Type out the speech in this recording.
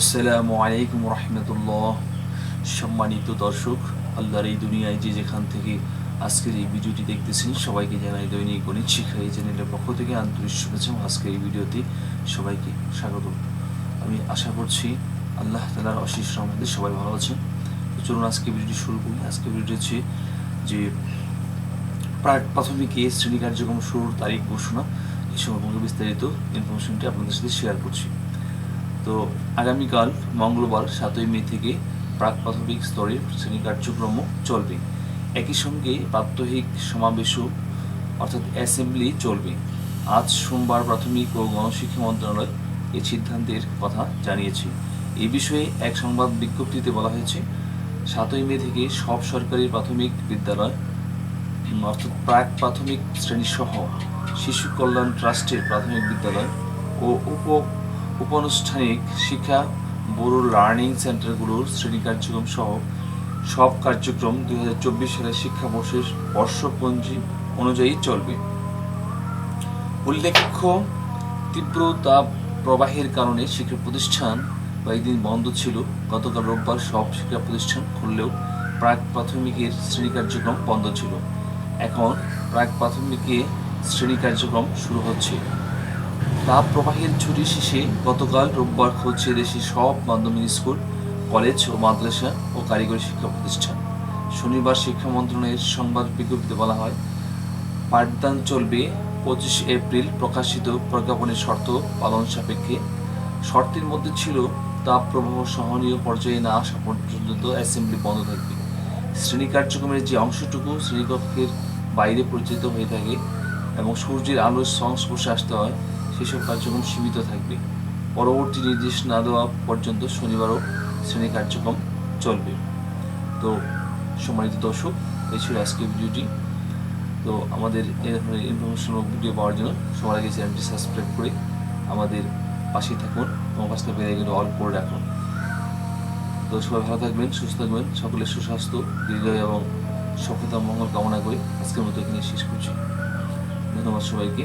আসসালামু আলাইকুম রহমতুল্লাহ। সম্মানিত দর্শক, আল্লাহর এই দুনিয়ায় যে যেখান থেকে আজকের এই ভিডিওটি দেখতেছেন, সবাইকে জানাই দৈনিক গণিত শিক্ষা এই চ্যানেলের পক্ষ থেকে আন্তরিক শুভেচ্ছা আজকের এই ভিডিওতে সবাইকে স্বাগত। আমি আশা করছি আল্লাহ তালার অশেষ রহমতে সবাই ভালো আছেন। তো চলুন আজকে ভিডিওটি শুরু করি। আজকে ভিডিওটি হচ্ছে যে প্রাথমিক এ শ্রেণি কার্যক্রম শুরুর তারিখ ঘোষণা। এই সম্পর্কে বিস্তারিত ইনফরমেশনটি আপনাদের সাথে শেয়ার করছি। তো আগামীকাল মঙ্গলবার সাতই মে থেকে প্রাক প্রাথমিক স্তরের শ্রেণি কার্যক্রমও চলবে। একই সঙ্গে প্রাত্যহিক সমাবেশও, অর্থাৎ অ্যাসেম্বলি চলবে। আজ সোমবার প্রাথমিক ও গণশিক্ষা মন্ত্রণালয় এই সিদ্ধান্তের কথা জানিয়েছে। এ বিষয়ে এক সংবাদ বিজ্ঞপ্তিতে বলা হয়েছে, সাতই মে থেকে সব সরকারি প্রাথমিক বিদ্যালয় অর্থাৎ প্রাক প্রাথমিক শ্রেণীসহ শিশু কল্যাণ ট্রাস্টের প্রাথমিক বিদ্যালয় ও উপ উপানুষ্ঠানিক শিক্ষা বড় লার্নিং সেন্টারগুলোর শ্রেণি কার্যক্রম সহ সব কার্যক্রম দুই হাজার চব্বিশ সালের শিক্ষাবর্ষের বর্ষপঞ্জি অনুযায়ী চলবে। উল্লেখ্য, তীব্র তাপ প্রবাহের কারণে শিক্ষা প্রতিষ্ঠান কয়েকদিন বন্ধ ছিল। গতকাল রোববার সব শিক্ষা প্রতিষ্ঠান খুললেও প্রাক প্রাথমিকের শ্রেণি কার্যক্রম বন্ধ ছিল। এখন প্রাক প্রাথমিকে শ্রেণি কার্যক্রম শুরু হচ্ছে। তাপ প্রবাহের ছুটি শেষে গতকাল রোববার খুলছে দেশের সব মাধ্যমিক স্কুল, কলেজ ও মাদ্রাসা ও কারিগরি শিক্ষা প্রতিষ্ঠান। শনিবার শিক্ষা মন্ত্রণালয়ের সংবাদ বিজ্ঞপ্তিতে বলা হয়, পাঠদান চলবে পঁচিশ এপ্রিল প্রকাশিত প্রজ্ঞাপনের শর্ত পালন সাপেক্ষে। শর্তের মধ্যে ছিল তাপ প্রবাহ সহনীয় পর্যায়ে না আসা পর্যন্ত অ্যাসেম্বলি বন্ধ থাকবে। শ্রেণি কার্যক্রমের যে অংশটুকু শ্রেণীকক্ষের বাইরে পরিচালিত হয়ে থাকে এবং সূর্যের আলোর সংস্পর্শে আসতে হয় সেসব কার্যক্রম সীমিত থাকবে, পরবর্তী নির্দেশ না দেওয়া পর্যন্ত শনিবারও শ্রেণি কার্যক্রম চলবে। তো সম্মানিত দর্শক, এই ছিল আজকের ভিডিওটি। তো আমাদের এই ধরনের ইনফরমেশন ভিডিও পাওয়ার জন্য সবার আগে চ্যানেলটি সাবস্ক্রাইব করে আমাদের পাশে থাকুন এবং পাশে গেলে অল করে রাখুন। তো সবাই ভালো থাকবেন, সুস্থ থাকবেন, সকলের সুস্বাস্থ্য দীর্ঘ এবং সফলতা মঙ্গল কামনা করে আজকের মতো এখানে শেষ করছি। ধন্যবাদ সবাইকে।